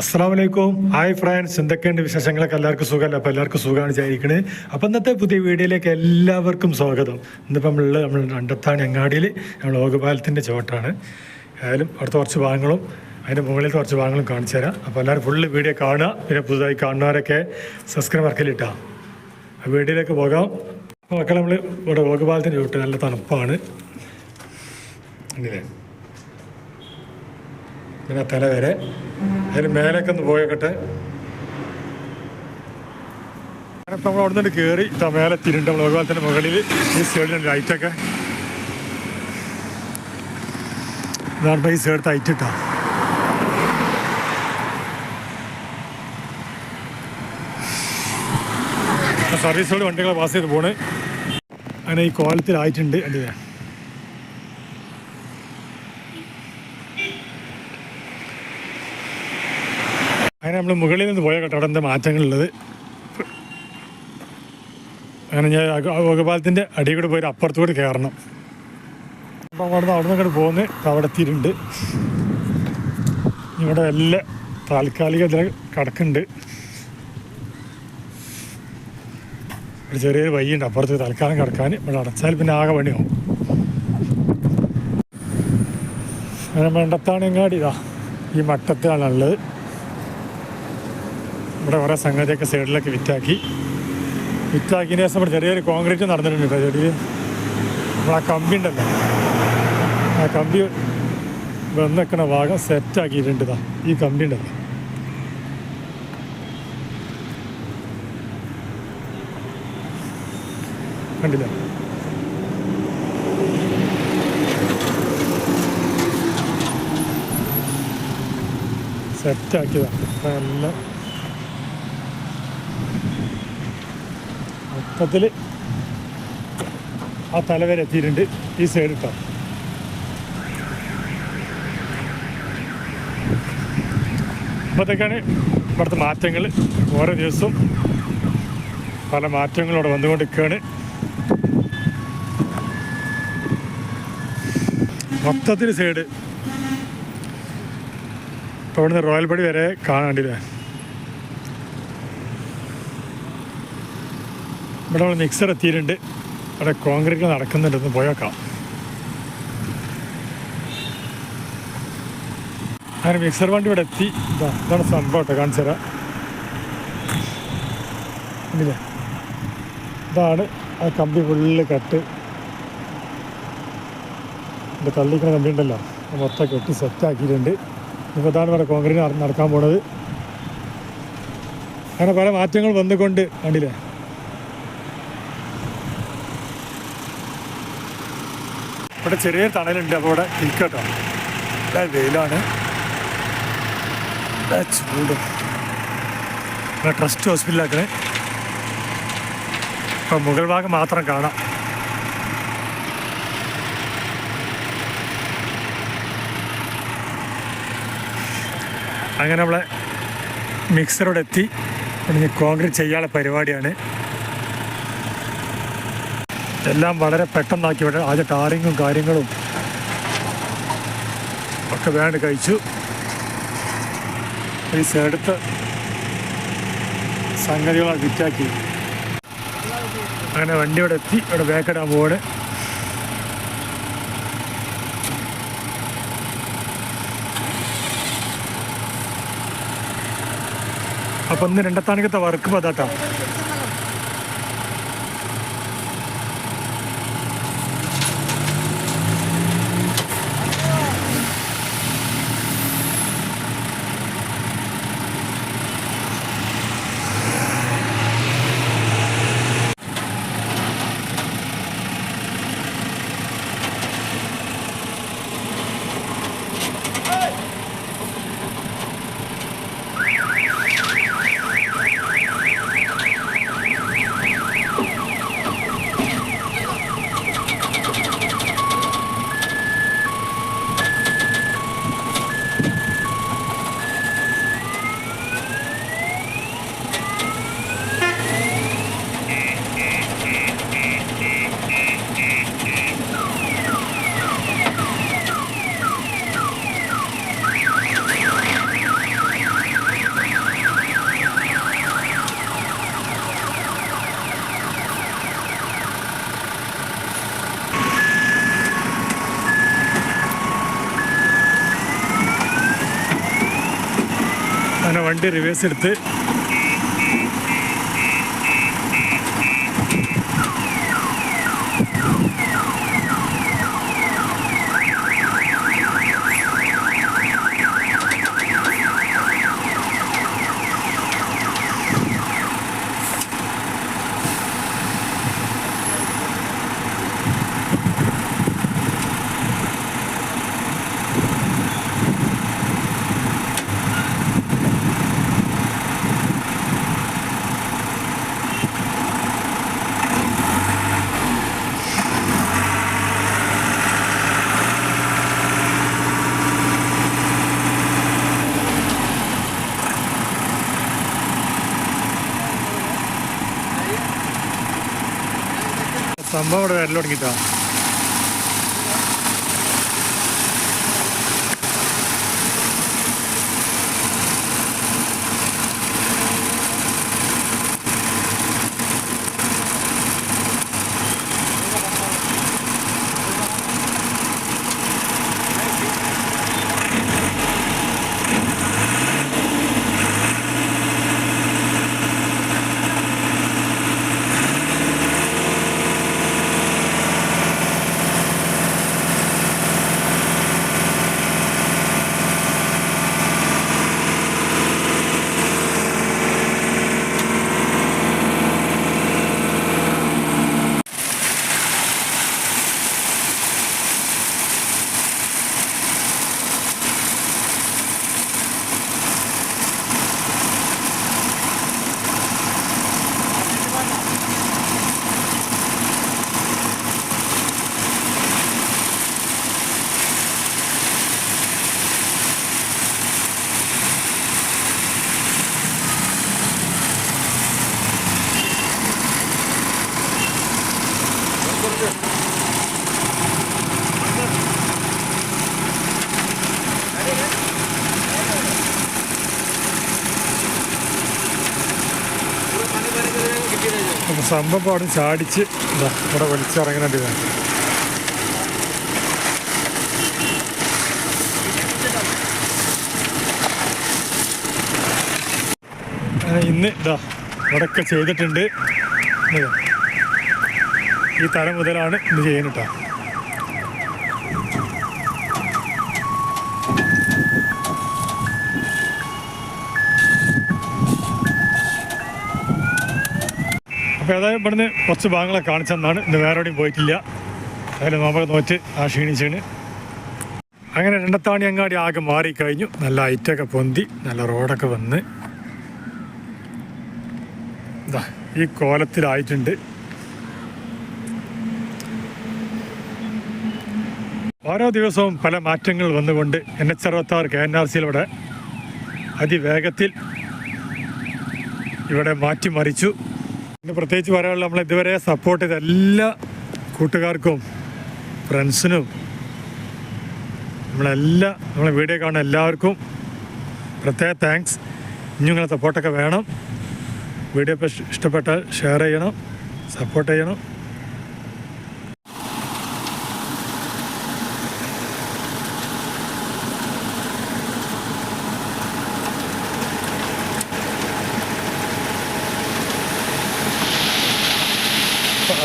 അസ്സാം വലൈക്കും hi friends എന്തൊക്കെയുണ്ട് വിശേഷങ്ങളൊക്കെ? എല്ലാവർക്കും സുഖമല്ല? അപ്പോൾ എല്ലാവർക്കും സുഖമാണ് വിചാരിക്കണേ. അപ്പോൾ ഇന്നത്തെ പുതിയ വീഡിയോയിലേക്ക് എല്ലാവർക്കും സ്വാഗതം. ഇന്നിപ്പോൾ നമ്മളുള്ള നമ്മൾ രണ്ടത്താണ് അങ്ങാടിയിൽ നമ്മൾ ലോകപാലത്തിന്റെ ചോട്ടാണ്. ഏതായാലും അവിടുത്തെ കുറച്ച് ഭാഗങ്ങളും അതിന്റെ മുകളിൽ കുറച്ച് ഭാഗങ്ങളും കാണിച്ചു തരാം. അപ്പോൾ എല്ലാവരും ഫുള്ള് വീഡിയോ കാണുക. പിന്നെ പുതുതായി കാണുന്നവരൊക്കെ സബ്സ്ക്രൈബ് വർക്കിലിട്ടാ ആ വീഡിയോയിലേക്ക് പോകാം. അപ്പോൾ മക്കളെ നമ്മൾ ഇവിടെ ലോകപാലത്തിന്റെ ചോട്ട് നല്ല തണുപ്പാണ്. അങ്ങനെ പിന്നെ തല വരെ. അതിന് മേലേക്കൊന്ന് പോയേക്കട്ടെ. നമ്മൾ അവിടെ നിന്ന് കയറി മേലെ തിരുണ്ട തന്നെ മുകളിൽ ഈ സൈഡിലുണ്ട് ലൈറ്റൊക്കെ ഇതാണ് ഈ സൈഡ് തയ്റ്റിട്ടാ സർവീസ് വണ്ടികളെ പാസ് ചെയ്ത് പോണ്. അങ്ങനെ ഈ കോലത്തിലായിട്ടുണ്ട് എന്റെ അങ്ങനെ നമ്മൾ മുകളിൽ നിന്ന് പോയ കേട്ടോ അവിടെ എന്താ മാറ്റങ്ങളുള്ളത്? അങ്ങനെ ഞാൻ വകപാലത്തിന്റെ അടിയിൽ കൂടെ പോയി അപ്പുറത്തു കൂടി കയറണം. അപ്പം അവിടെ അവിടെ നിന്ന് പോകുന്ന അവിടെ എത്തിയിട്ടുണ്ട്. ഇവിടെ എല്ലാ താൽക്കാലിക ഇതിൽ കിടക്കുന്നുണ്ട്. ഒരു ചെറിയൊരു വഴിയുണ്ട് അപ്പുറത്ത് തൽക്കാലം കിടക്കാൻ. ഇവിടെ അടച്ചാൽ പിന്നെ ആകെ പണിയാവും. അങ്ങനെ മണ്ടത്താണെങ്ങാടി. ഇതാ ഈ മട്ടത്തിലാണുള്ളത്. ഇവിടെ കുറേ സംഗതിയൊക്കെ സൈഡിലൊക്കെ വിറ്റാക്കി. വിറ്റാക്കിയതിന് ശേഷം ഇവിടെ ചെറിയൊരു കോൺക്രീറ്റ് നടന്നിട്ടുണ്ട് കേട്ടോ. ചെറിയ നമ്മളാ കമ്പി ഉണ്ടല്ലോ. ആ കമ്പി വന്നിക്കണ ഭാഗം സെറ്റാക്കിയിട്ടുണ്ട് ഇതാ ഈ കമ്പി ഉണ്ടല്ലോ. കണ്ടില്ല? സെറ്റാക്കിയതാണ് നല്ല മൊത്തത്തിൽ ആ തലവരെ എത്തിയിട്ടുണ്ട് ഈ സൈഡ് ഇട്ടോ അപ്പോഴത്തേക്കാണ് ഇവിടുത്തെ മാറ്റങ്ങൾ. ഓരോ ദിവസവും പല മാറ്റങ്ങളോടെ വന്നുകൊണ്ടിരിക്കുകയാണ്. മൊത്തത്തിൽ സൈഡ് ഇപ്പോൾ ഇവിടുന്ന് റോയൽ പടി വരെ കാണാണ്ടില്ലേ ഇവിടെ ഉള്ള മിക്സർ എത്തിയിട്ടുണ്ട്. അവിടെ കോൺക്രീറ്റ് നടക്കുന്നുണ്ടെന്ന് പോയേക്കാം അങ്ങനെ മിക്സർ വണ്ടി ഇവിടെ എത്തി. ഇതാ ഇതാണ് സംഭവം കേട്ടോ കാണിച്ചു തരാം. ഇതാണ് ആ കമ്പി ഫുള്ള് കട്ട് ഇത് തള്ളിക്കുന്ന കമ്പി ഉണ്ടല്ലോ. മൊത്തം കെട്ടി സെറ്റാക്കിയിട്ടുണ്ട് ഇപ്പോൾ ഇതാണ് ഇവിടെ കോൺക്രീറ്റ് നടക്കാൻ പോണത്. അങ്ങനെ പല മാറ്റങ്ങൾ വന്നുകൊണ്ട് കണ്ടില്ലേ? ഇവിടെ ചെറിയൊരു തണലുണ്ട് അപ്പോൾ ഇവിടെ ഇരിക്കട്ടോ ഇവിടെ വെയിലാണ്. ചൂട്. ഇവിടെ ട്രസ്റ്റ് ഹോസ്പിറ്റലാക്കണേ ഇപ്പം മുകൾ ഭാഗം മാത്രം കാണാം. അങ്ങനെ നമ്മളെ മിക്സറോടെ എത്തി. കോൺക്രീറ്റ് ചെയ്യാനുള്ള പരിപാടിയാണ്. എല്ലാം വളരെ പെട്ടെന്നാക്കി വിട ആദ്യ ടാറിങ്ങും കാര്യങ്ങളും ഒക്കെ വേണ്ട കഴിച്ചു. പൈസ എടുത്ത് സംഗതികളാണ് വിറ്റാക്കി അങ്ങനെ വണ്ടി ഇവിടെ എത്തി ഇവിടെ ബേക്കിടാൻ പോവാണ് അപ്പം ഇന്ന് രണ്ടത്താണിക്കത്തെ വർക്ക് പതാട്ടോ അങ്ങനെ വണ്ടി റിവേഴ്സ് എടുത്ത് സംഭവം ഇവിടെ വരൽ അപ്പൊ സംഭവം അവിടെ ചാടിച്ച് ഇവിടെ വലിച്ചിറങ്ങുന്നുണ്ട് ഇതാണ് ഇന്ന് ഇതാ ഇവിടെയൊക്കെ ചെയ്തിട്ടുണ്ട്. ഈ തരം മുതലാണ് ഇന്ന് ചെയ്യുന്നിട്ടാ അപ്പോൾ ഏതായാലും ഇവിടുന്ന് കുറച്ച് ഭാഗങ്ങളെ കാണിച്ചെന്നാണ് ഇന്ന് വേറെ എവിടെയും പോയിട്ടില്ല. അതിൽ നമ്മൾ നോറ്റ് ആ ക്ഷീണിച്ചാണ്. അങ്ങനെ രണ്ടത്താണി അങ്ങാടി ആകെ മാറിക്കഴിഞ്ഞു നല്ല ഐറ്റൊക്കെ പൊന്തി നല്ല റോഡൊക്കെ വന്ന്. ഇതാ ഈ കോലത്തിലായിട്ടുണ്ട്. ഓരോ ദിവസവും പല മാറ്റങ്ങൾ വന്നുകൊണ്ട് എൻ എച്ച് അറുപത്താറ് കെ എൻ ആർ സിയിലൂടെ അതിവേഗത്തിൽ ഇവിടെ മാറ്റിമറിച്ചു. പ്രത്യേകിച്ച് പറയാനുള്ള നമ്മൾ ഇതുവരെ സപ്പോർട്ട് ചെയ്ത എല്ലാ കൂട്ടുകാർക്കും ഫ്രണ്ട്സിനും നമ്മളെല്ലാ നമ്മളെ വീഡിയോ കാണുന്ന എല്ലാവർക്കും പ്രത്യേക താങ്ക്സ് ഇനി നിങ്ങളെ സപ്പോർട്ടൊക്കെ വേണം. വീഡിയോ ഇഷ്ടപ്പെട്ടാൽ ഷെയർ ചെയ്യണം സപ്പോർട്ട് ചെയ്യണം.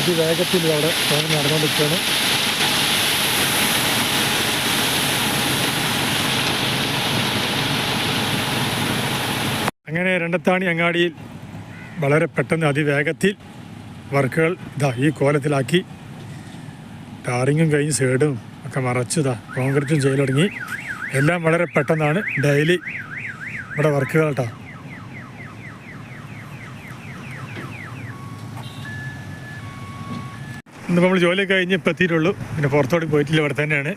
അതിവേഗത്തിൽ അവിടെ ട്രെയിൻ നടന്നുകൊണ്ടിരിക്കുകയാണ്. അങ്ങനെ രണ്ടത്താണി അങ്ങാടിയിൽ വളരെ പെട്ടെന്ന് അതിവേഗത്തിൽ വർക്കുകൾ ഇതാ ഈ കോലത്തിലാക്കി. ടാറിങ്ങും കഴിഞ്ഞ് സൈഡും ഒക്കെ മറച്ചതാ കോൺക്രീറ്റും ചെയ്തു തുടങ്ങി എല്ലാം വളരെ പെട്ടെന്നാണ് ഡെയിലി ഇവിടെ വർക്കുകൾ കേട്ടോ. ഇന്ന് നമ്മൾ ജോലി കഴിഞ്ഞ് ഇപ്പം എത്തിയിട്ടുള്ളൂ. പിന്നെ പുറത്തോട്ട് പോയിട്ടില്ല ഇവിടെ തന്നെയാണ്.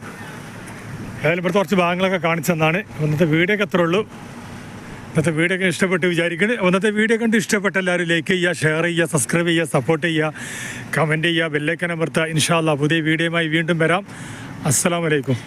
ഏതായാലും ഇവിടുത്തെ കുറച്ച് ഭാഗങ്ങളൊക്കെ കാണിച്ചെന്നാണ് ഇന്നത്തെ വീഡിയോ ഒക്കെ ഉള്ളൂ. ഇന്നത്തെ വീഡിയോ ഒക്കെ ഇഷ്ടപ്പെട്ട് വിചാരിക്കുന്നത് ഇന്നത്തെ വീഡിയോ കണ്ട് ഇഷ്ടപ്പെട്ട എല്ലാവരും ലൈക്ക് ചെയ്യുക ഷെയർ ചെയ്യുക സബ്സ്ക്രൈബ് ചെയ്യുക സപ്പോർട്ട് ചെയ്യുക കമന്റ് ചെയ്യുക ബെല്ലൈക്കൻ അമർത്തുക. ഇൻഷാല്ല പുതിയ വീഡിയോയുമായി വീണ്ടും വരാം. അസ്സലാമലൈക്കും